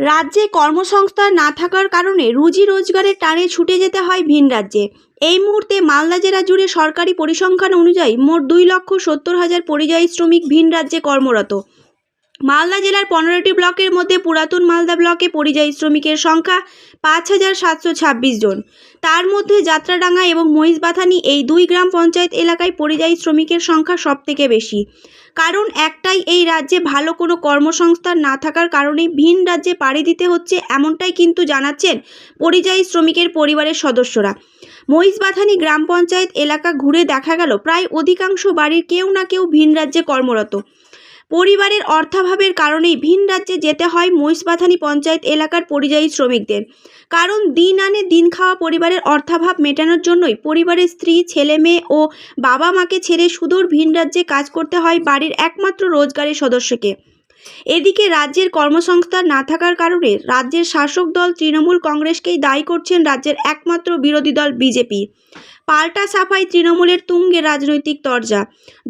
রাজ্যে কর্মসংস্থান না থাকার কারণে রুজি রোজগারের টানে ছুটে যেতে হয় ভিন রাজ্যে। এই মুহূর্তে মালদা জেলা জুড়ে সরকারি পরিসংখ্যান অনুযায়ী মোট দুই লক্ষ সত্তর হাজার পরিযায়ী শ্রমিক ভিন রাজ্যে কর্মরত। মালদা জেলার পনেরোটি ব্লকের মধ্যে পুরাতন মালদা ব্লকে পরিযায়ী শ্রমিকের সংখ্যা পাঁচ হাজার সাতশো ছাব্বিশ জন। তার মধ্যে যাত্রাডাঙ্গা এবং মহিষবাথানি এই দুই গ্রাম পঞ্চায়েত এলাকায় পরিযায়ী শ্রমিকের সংখ্যা সবথেকে বেশি। কারণ একটাই, এই রাজ্যে ভালো কোনো কর্মসংস্থান না থাকার কারণে ভিন রাজ্যে পাড়ি দিতে হচ্ছে এমনটাই কিন্তু জানাচ্ছেন পরিযায়ী শ্রমিকের পরিবারের সদস্যরা। মহিষবাথানি গ্রাম পঞ্চায়েত এলাকা ঘুরে দেখা গেল, প্রায় অধিকাংশ বাড়ির কেউ না কেউ ভিন রাজ্যে কর্মরত। পরিবারের অর্থাভাবের কারণেই ভিন রাজ্যে যেতে হয় মহিষবাথানি পঞ্চায়েত এলাকার পরিযায়ী শ্রমিকদের। কারণ দিন আনে দিন খাওয়া পরিবারের অর্থাভাব মেটানোর জন্যই পরিবারের স্ত্রী, ছেলে মেয়ে ও বাবা মাকে ছেড়ে সুদূর ভিন রাজ্যে কাজ করতে হয় বাড়ির একমাত্র রোজগারের সদস্যকে। এদিকে রাজ্যের কর্মসংস্থান না থাকার কারণে রাজ্যের শাসক দল তৃণমূল কংগ্রেসকেই দায়ী করছেন রাজ্যের একমাত্র বিরোধী দল বিজেপি। পাল্টা সাফাই তৃণমূলের তুঙ্গে রাজনৈতিক তরজা।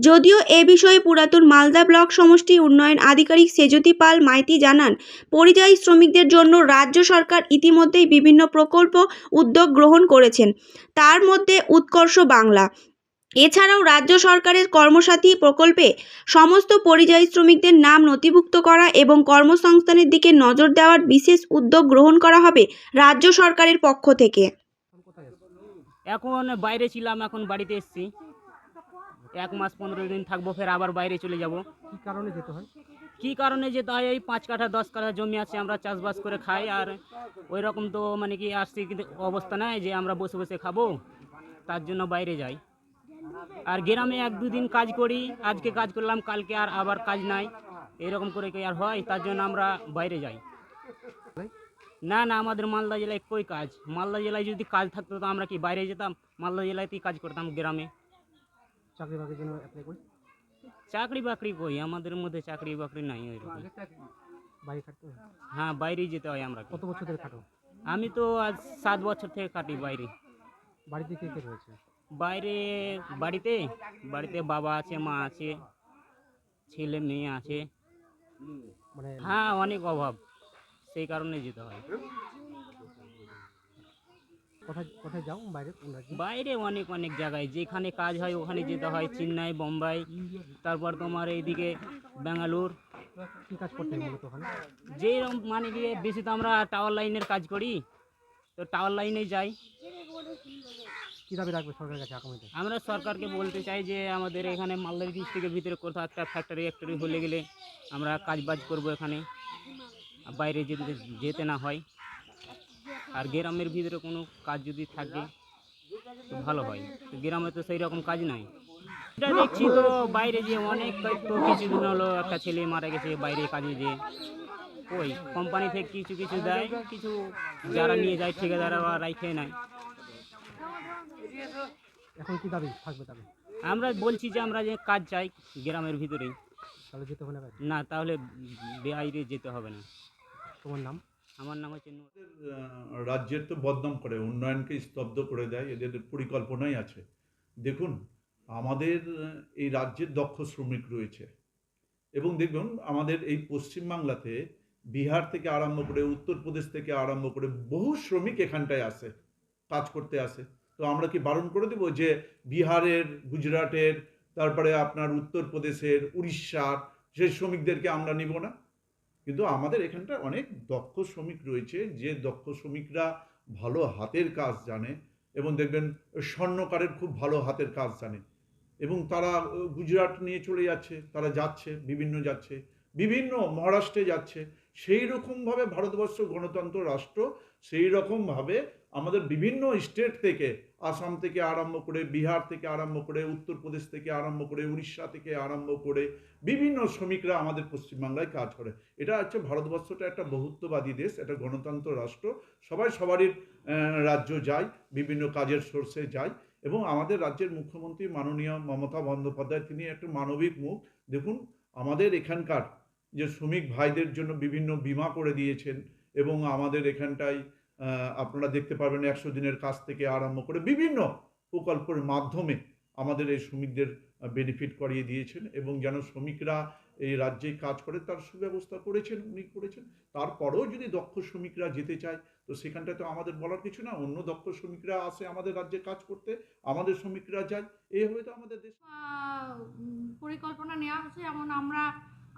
যদিও এ বিষয়ে পুরাতন মালদা ব্লক সমষ্টি উন্নয়ন আধিকারিক সেজতি পাল মাইতি জানান, পরিযায়ী শ্রমিকদের জন্য রাজ্য সরকার ইতিমধ্যেই বিভিন্ন প্রকল্প, উদ্যোগ গ্রহণ করেছেন। তার মধ্যে উৎকর্ষ বাংলা। এছাড়াও রাজ্য সরকারের কর্মসাথী প্রকল্পে সমস্ত পরিযায়ী শ্রমিকদের নাম নথিভুক্ত করা এবং কর্মসংস্থানের দিকে নজর দেওয়ার বিশেষ উদ্যোগ গ্রহণ করা হবে রাজ্য সরকারের পক্ষ থেকে। এখন বাইরে ছিলাম এখন বাড়িতে এসেছি। এক মাস পনেরো দিন থাকব ফের আবার বাইরে চলে যাব। কি কারণে যেতে হয়? কি কারণে যেতে হয়? এই পাঁচ কাঠা দশ কাঠা জমি আছে আমরা চাষবাস করে খাই আর ওই রকম তো মানে কি আর্থিক অবস্থা নাই যে আমরা বসে বসে খাব তার জন্য বাইরে যাই। আর গ্রামে এক দুদিন কাজ করি আজকে কাজ করলাম কালকে আর আবার কাজ নাই। এরকম করে কি আর হয়? তার জন্য আমরা বাইরে যাই। না না আমাদের মালদা জেলায় কই কাজ। মালদা জেলায় যদি কাজ থাকতো তো আমরা কি বাইরে যেতাম? মালদা জেলাতেই কাজ করতাম গ্রামে। চাকরি বাকরির জন্য অ্যাপ্লাই করি? চাকরি বাকরি কই? আমাদের মধ্যে চাকরি বাকরি নাই ওই রকম। বাইরে খাটতে হ্যাঁ? বাইরেই যেতে হয় আমরা কত বছর ধরে খাটো আমি তো আজ সাত বছর থেকে কাটি বাইরে। বাড়িতে কে কে রয়েছে? বাইরে বাড়িতে বাড়িতে বাবা আছে মা আছে ছেলে মেয়ে আছে। মানে হ্যাঁ অনেক অভাব। সেই কারণে যেতে হয়। কোথায় কোথায় যাও বাইরে বাইরে অনেক অনেক জায়গায়। যেখানে কাজ হয় ওখানে যেতে হয়। চেন্নাই বোম্বাই তারপর তোমার এইদিকে ব্যাঙ্গালোর। কি কাজ করতে মূলত ওখানে? যেরকম মানে গিয়ে বেশি তো আমরা টাওয়ার লাইনের কাজ করি। তো টাওয়ার লাইনে যাই। রাখবে সরকারের কাছে আগামীতে? আমরা সরকারকে বলতে চাই যে আমাদের এখানে মালদা ডিস্ট্রিক্টের ভিতরে কোথাও একটা ফ্যাক্টরি ফ্যাক্টরি হলে গেলে আমরা কাজ বাজ করব এখানে। বাইরে যেতে যেতে না হয়, আর গ্রামের ভিতরে কোনো কাজ যদি থাকে, তো ভালো হয়। তো গ্রামে তো সেই রকম কাজ নাই এটা দেখছি তো বাইরে যে অনেক তো কিছুদিন হলো একটা ছেলে মারা গেছে, বাইরে কাজে যে ওই কোম্পানি থেকে কিছু কিছু দেয়, কিছু যারা নিয়ে যায়, ঠিকাদাররা রাইখে নেয়। এখন কি দাবি? থাকবে দাবি? আমরা বলছি যে আমরা যে কাজ চাই গ্রামের ভিতরেই। তাহলে যেতে হবে না না তাহলে বাইরে যেতে হবে না। তোমার নাম? আমার নাম হচ্ছে। রাজ্যের তো বদনাম করে উন্নয়নকে স্তব্ধ করে দেয় এদের পরিকল্পনাই আছে। দেখুন আমাদের এই রাজ্যের দক্ষ শ্রমিক রয়েছে। এবং দেখুন আমাদের এই পশ্চিমবাংলাতে বিহার থেকে আরম্ভ করে উত্তরপ্রদেশ থেকে আরম্ভ করে বহু শ্রমিক এখানটায় আসে কাজ করতে আসে। তো আমরা কি বারণ করে দেবো যে বিহারের, গুজরাটের, তারপরে আপনার উত্তরপ্রদেশের, উড়িষ্যার সেই শ্রমিকদেরকে আমরা নিব না? কিন্তু আমাদের এখানটা অনেক দক্ষ শ্রমিক রয়েছে, যে দক্ষ শ্রমিকরা ভালো হাতের কাজ জানে এবং দেখবেন স্বর্ণকারের খুব ভালো হাতের কাজ জানে। এবং তারা গুজরাট নিয়ে চলে যাচ্ছে, তারা যাচ্ছে, বিভিন্ন যাচ্ছে, বিভিন্ন মহারাষ্ট্রে যাচ্ছে। সেই রকমভাবে ভারতবর্ষ গণতন্ত্র, রাষ্ট্র, সেই রকমভাবে আমাদের বিভিন্ন স্টেট থেকে আসাম থেকে আরম্ভ করে বিহার থেকে আরম্ভ করে উত্তরপ্রদেশ থেকে আরম্ভ করে উড়িষ্যা থেকে আরম্ভ করে বিভিন্ন শ্রমিকরা আমাদের পশ্চিমবাংলায় কাজ করে। এটা হচ্ছে ভারতবর্ষটা একটা বহুত্ববাদী দেশ, এটা গণতন্ত্র রাষ্ট্র। সবাই সবারই রাজ্য যায়, বিভিন্ন কাজের সোর্সে যায় এবং আমাদের রাজ্যের মুখ্যমন্ত্রী মাননীয় মমতা বন্দ্যোপাধ্যায়, তিনি একটা মানবিক মুখ। দেখুন, আমাদের এখানকার যে শ্রমিক ভাইদের জন্য বিভিন্ন বিমা করে দিয়েছেন এবং আমাদের এখানটায় আপনারা দেখতে পারবেন একশো দিনের কাজ থেকে আরম্ভ করে বিভিন্ন প্রকল্পের মাধ্যমে আমাদের এই শ্রমিকদের বেনিফিট করিয়ে দিয়েছেন এবং যেন শ্রমিকরা এই রাজ্যে কাজ করে তার সুব্যবস্থা করেছেন, উনি করেছেন। তারপরেও যদি দক্ষ শ্রমিকরা যেতে চায়, তো সেখানটায় তো আমাদের বলার কিছু না। অন্য দক্ষ শ্রমিকরা আসে আমাদের রাজ্যে কাজ করতে, আমাদের শ্রমিকরা যায়। এইভাবে তো আমাদের দেশ পরিকল্পনা নেওয়া হচ্ছে। যেমন আমরা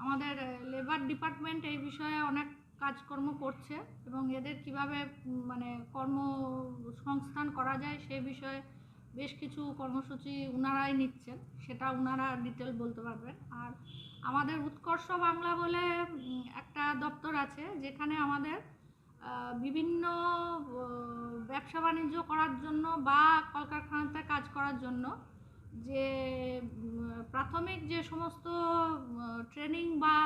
আমাদের লেবার ডিপার্টমেন্ট এই বিষয়ে অনেক কাজকর্ম করছে এবং এদের কীভাবে মানে কর্মসংস্থান করা যায় সে বিষয়ে বেশ কিছু কর্মসূচি উনারাই নিচ্ছেন, সেটা উনারা ডিটেল বলতে পারবেন। আর আমাদের উৎকর্ষ বাংলা বলে একটা দপ্তর আছে যেখানে আমাদের বিভিন্ন ব্যবসা বাণিজ্য করার জন্য বা কলকারখানাতে কাজ করার জন্য যে প্রাথমিক যে সমস্ত ট্রেনিং বা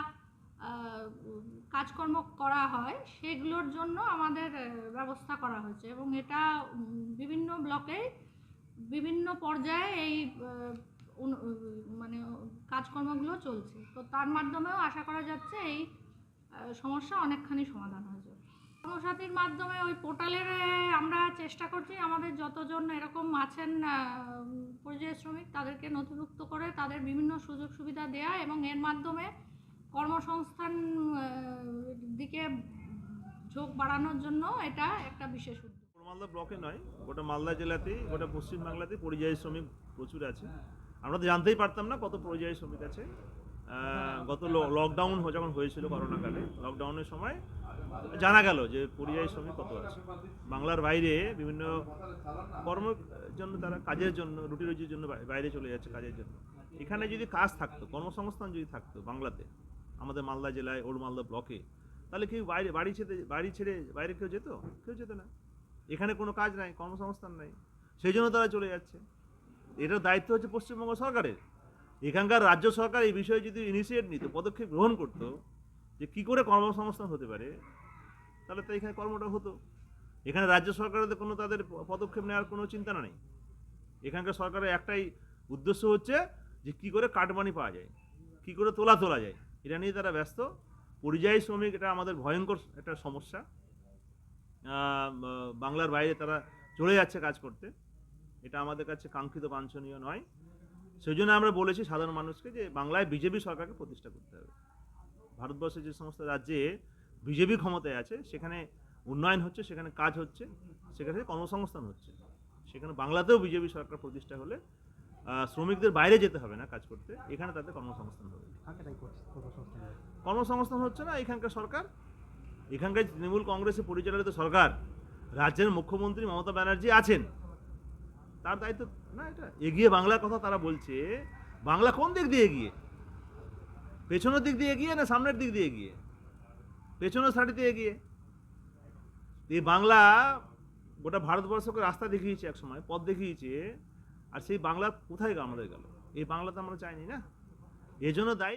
কাজকর্ম করা হয়, সেগুলোর জন্য আমাদের ব্যবস্থা করা হয়েছে এবং এটা বিভিন্ন ব্লকে বিভিন্ন পর্যায়ে এই মানে কাজকর্মগুলো চলছে। তো তার মাধ্যমেও আশা করা যাচ্ছে এই সমস্যা অনেকখানি সমাধান হয়ে যাবে। কর্মসাথীর মাধ্যমে ওই পোর্টালের আমরা চেষ্টা করছি আমাদের যতজন এরকম আছেন পরিযায়ী শ্রমিক তাদেরকে নথিভুক্ত করে তাদের বিভিন্ন সুযোগ সুবিধা দেয়া এবং এর মাধ্যমে কর্মসংস্থান দিকে ঝোঁক বাড়ানোর জন্য এটা একটা বিশেষ উদ্যোগ। মালদা ব্লকে নয়, গোটা মালদা জেলাতেই গোটা পশ্চিম বাংলাতে পরিযায়ী শ্রমিক প্রচুর আছে। আমরা তো জানতেই পারতাম না কত পরিযায়ী শ্রমিক আছে। গত লকডাউন যখন হয়েছিল করোনাকালে লকডাউনের সময় জানা গেল যে পরিযায়ী শ্রমিক কত আছে। বাংলার বাইরে বিভিন্ন কর্মের জন্য তারা কাজের জন্য রুটি রুজির জন্য বাইরে চলে যাচ্ছে কাজের জন্য। এখানে যদি কাজ থাকতো, কর্মসংস্থান যদি থাকতো বাংলাতে আমাদের মালদা জেলায়, ওল্ড মালদা ব্লকে তাহলে কেউ বাইরে, বাড়ি ছেড়ে বাড়ি ছেড়ে বাইরে কেউ যেত? কেউ যেত না। এখানে কোনো কাজ নাই, কর্মসংস্থান নাই। সেই জন্য তারা চলে যাচ্ছে। এটার দায়িত্ব হচ্ছে পশ্চিমবঙ্গ সরকারের। এখানকার রাজ্য সরকার এই বিষয়ে যদি ইনিশিয়েট নিত, পদক্ষেপ গ্রহণ করতো, যে কী করে কর্মসংস্থান হতে পারে, তাহলে তো এখানে কর্মটা হতো। এখানে রাজ্য সরকারের কোনো তাদের পদক্ষেপ নেওয়ার কোনো চিন্তা নেই। এখানকার সরকারের একটাই উদ্দেশ্য হচ্ছে যে কী করে কাটমানি পাওয়া যায়, কী করে তোলা তোলা যায়। এটা নিয়ে তারা ব্যস্ত। পরিযায়ী শ্রমিক এটা আমাদের ভয়ঙ্কর একটা সমস্যা। বাংলার বাইরে তারা চলে যাচ্ছে কাজ করতে। এটা আমাদের কাছে কাঙ্ক্ষিত বাঞ্ছনীয় নয়। সেই জন্য আমরা বলেছি সাধারণ মানুষকে যে বাংলায় বিজেপি সরকারকে প্রতিষ্ঠা করতে হবে। ভারতবর্ষের যে সমস্ত রাজ্যে বিজেপি ক্ষমতায় আছে, সেখানে উন্নয়ন হচ্ছে, সেখানে কাজ হচ্ছে, সেখানে কর্মসংস্থান হচ্ছে। সেখানে বাংলাতেও বিজেপি সরকার প্রতিষ্ঠা হলে শ্রমিকদের বাইরে যেতে হবে না কাজ করতে এখানে তাদের কর্মসংস্থান হবে। কর্মসংস্থান হচ্ছে না এখানকার সরকার। এখানকার তৃণমূল কংগ্রেসে পরিচালিত সরকার রাজ্যের মুখ্যমন্ত্রী মমতা ব্যানার্জি আছেন। তার দায়িত্ব না এটা এগিয়ে বাংলার কথা তারা বলছে বাংলা কোন দিক দিয়ে এগিয়ে? পেছনের দিক দিয়ে এগিয়ে না সামনের দিক দিয়ে এগিয়ে? পেছনের সারিতে এগিয়ে? এই বাংলা গোটা ভারতবর্ষকে রাস্তা দেখিয়েছে এক সময় পথ দেখিয়েছে আর সেই বাংলা কোথায় আমাদের গেল? এই বাংলা তো আমরা চাইনি না? এজন্য দায়ী